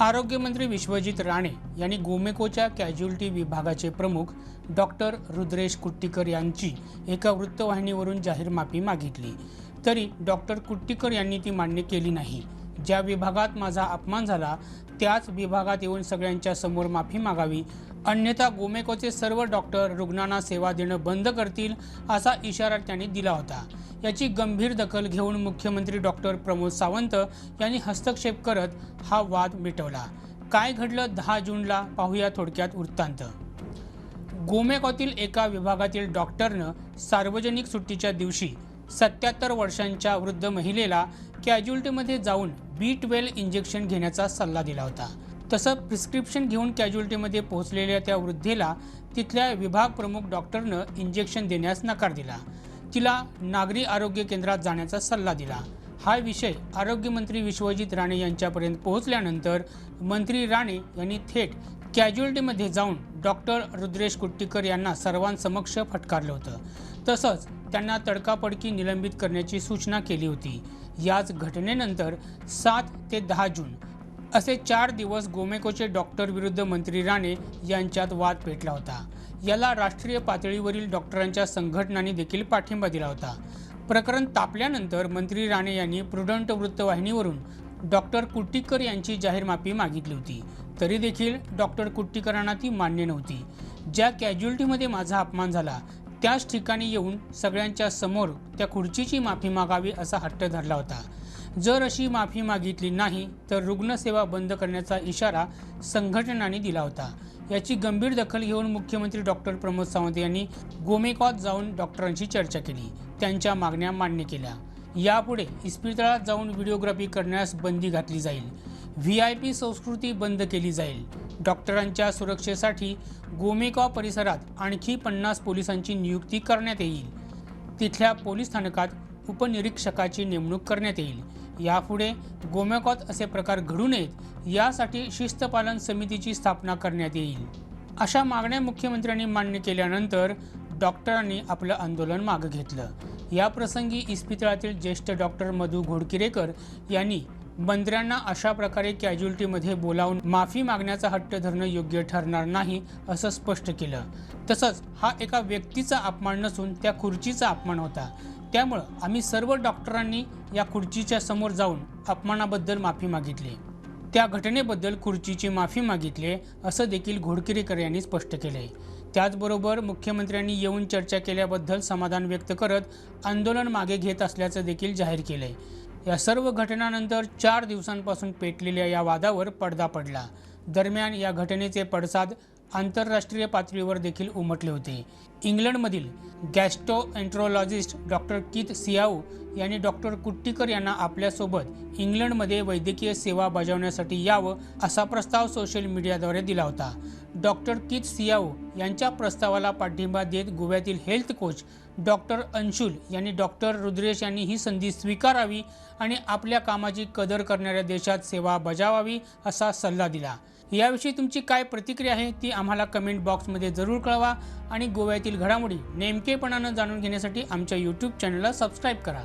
आरोग्यमंत्री विश्वजित राणे यांनी गोमेकोच्या कॅज्युअल्टी विभागाचे प्रमुख डॉक्टर रुद्रेश कुट्टीकर यांची एका वृत्तवाहिनीवरून जाहीर माफी मागितली. तरी डॉक्टर कुट्टीकर यांनी ती मान्य केली नाही. ज्या विभागात माझा अपमान झाला त्याच विभागात येऊन सगळ्यांच्या समोर माफी मागावी. अन्यथा गोमेकोचे सर्व डॉक्टर रुग्णांना सेवा देणं बंद करतील असा इशारा त्यांनी दिला होता. याची गंभीर दखल घेऊन मुख्यमंत्री डॉक्टर प्रमोद सावंत यांनी हस्तक्षेप करत हा वाद मिटवला. काय घडलं दहा जूनला? पाहूया थोडक्यात वृत्तांत. गोमेकॉतील एका विभागातील डॉक्टरनं सार्वजनिक सुट्टीच्या दिवशी सत्याहत्तर वर्षांच्या वृद्ध महिलेला कॅज्युअल्टीमध्ये जाऊन बी ट्वेल्व इंजेक्शन घेण्याचा सल्ला दिला होता. तसं प्रिस्क्रिप्शन घेऊन कॅज्युअल्टीमध्ये पोहोचलेल्या त्या वृद्धेला तिथल्या विभाग प्रमुख डॉक्टरनं इंजेक्शन देण्यास नकार दिला. तिला नागरी आरोग्य केंद्रात जाण्याचा सल्ला दिला. हा विषय आरोग्यमंत्री विश्वजित राणे यांच्यापर्यंत पोहोचल्यानंतर मंत्री राणे यांनी थेट कॅज्युअल्टीमध्ये जाऊन डॉक्टर रुद्रेश कुट्टीकर यांना सर्वांसमक्ष फटकारलं होतं. तसंच त्यांना तडकाफडकी निलंबित करण्याची सूचना केली होती. याच घटनेनंतर सात ते दहा जून असे चार दिवस गोमेकोचे डॉक्टर विरुद्ध मंत्री राणे यांच्यात वाद पेटला होता. याला राष्ट्रीय पातळीवरील डॉक्टरांच्या संघटनांनी देखील पाठिंबा दिला होता. प्रकरण तापल्यानंतर मंत्री राणे यांनी प्रुडंट वृत्तवाहिनीवरून डॉक्टर कुट्टीकर यांची जाहीर माफी मागितली होती. तरी देखील डॉक्टर कुट्टीकरांना ती मान्य नव्हती. ज्या कॅज्युअल्टीमध्ये माझा अपमान झाला त्याच ठिकाणी येऊन सगळ्यांच्या समोर त्या खुर्चीची माफी मागावी असा हट्ट धरला होता. जर अशी माफी मागितली नाही तर रुग्णसेवा बंद करण्याचा इशारा संघटनांनी दिला होता. याची गंभीर दखल घेऊन मुख्यमंत्री डॉक्टर प्रमोद सावंत यांनी गोमेकॉत जाऊन डॉक्टरांशी चर्चा केली. त्यांच्या मागण्या मान्य केल्या. यापुढे इस्पितळात जाऊन व्हिडिओग्राफी करण्यास बंदी घातली जाईल. व्ही आय पी संस्कृती बंद केली जाईल. डॉक्टरांच्या सुरक्षेसाठी गोमेकॉ परिसरात आणखी पन्नास पोलिसांची नियुक्ती करण्यात येईल. तिथल्या पोलीस स्थानकात उपनिरीक्षकाची नेमणूक करण्यात येईल. यापुढे गोमेकॉत असे प्रकार घडू नयेत यासाठी शिस्तपालन समितीची स्थापना करण्यात येईल. अशा मागण्या मुख्यमंत्र्यांनी मान्य केल्यानंतर डॉक्टरांनी आपलं आंदोलन मागं घेतलं. या प्रसंगी इस्पितळातील ज्येष्ठ डॉक्टर मधू घोडकिरेकर यांनी मंत्र्यांना अशा प्रकारे कॅज्युअल्टीमध्ये बोलावून माफी मागण्याचा हट्ट धरणं योग्य ठरणार नाही असं स्पष्ट केलं. तसंच हा एका व्यक्तीचा अपमान नसून त्या खुर्चीचा अपमान होता. त्यामुळं आम्ही सर्व डॉक्टरांनी या खुर्चीच्या समोर जाऊन अपमानाबद्दल माफी मागितली. त्या घटनेबद्दल खुर्चीची माफी मागितली असं देखील घोडकिरीकर यांनी स्पष्ट केले त्याचबरोबर मुख्यमंत्र्यांनी येऊन चर्चा केल्याबद्दल समाधान व्यक्त करत आंदोलन मागे घेत असल्याचं देखील जाहीर केलंय. या सर्व घटनानंतर चार दिवसांपासून पेटलेल्या या वादावर पडदा पडला. दरम्यान या घटनेचे पडसाद आंतरराष्ट्रीय पातळीवर देखील उमटले होते. इंग्लंडमधील गॅस्टो एन्ट्रोलॉजिस्ट डॉक्टर कित सियाऊ यांनी डॉक्टर कुट्टीकर यांना आपल्यासोबत इंग्लंडमध्ये वैद्यकीय सेवा बजावण्यासाठी यावं असा प्रस्ताव सोशल मीडियाद्वारे दिला होता. डॉक्टर कित सियाओ यांच्या प्रस्तावाला पाठिंबा देत गोव्यातील हेल्थ कोच डॉक्टर अंशुल यांनी डॉक्टर रुद्रेश यांनी ही संधी स्वीकारावी आणि आपल्या कामाची कदर करणाऱ्या देशात सेवा बजावावी असा सल्ला दिला. याविषयी तुमची काय प्रतिक्रिया आहे ती आम्हाला कमेंट बॉक्समध्ये जरूर कळवा आणि गोव्यातील घडामोडी नेमकेपणानं जाणून घेण्यासाठी आमच्या यूट्यूब चॅनलला सबस्क्राईब करा.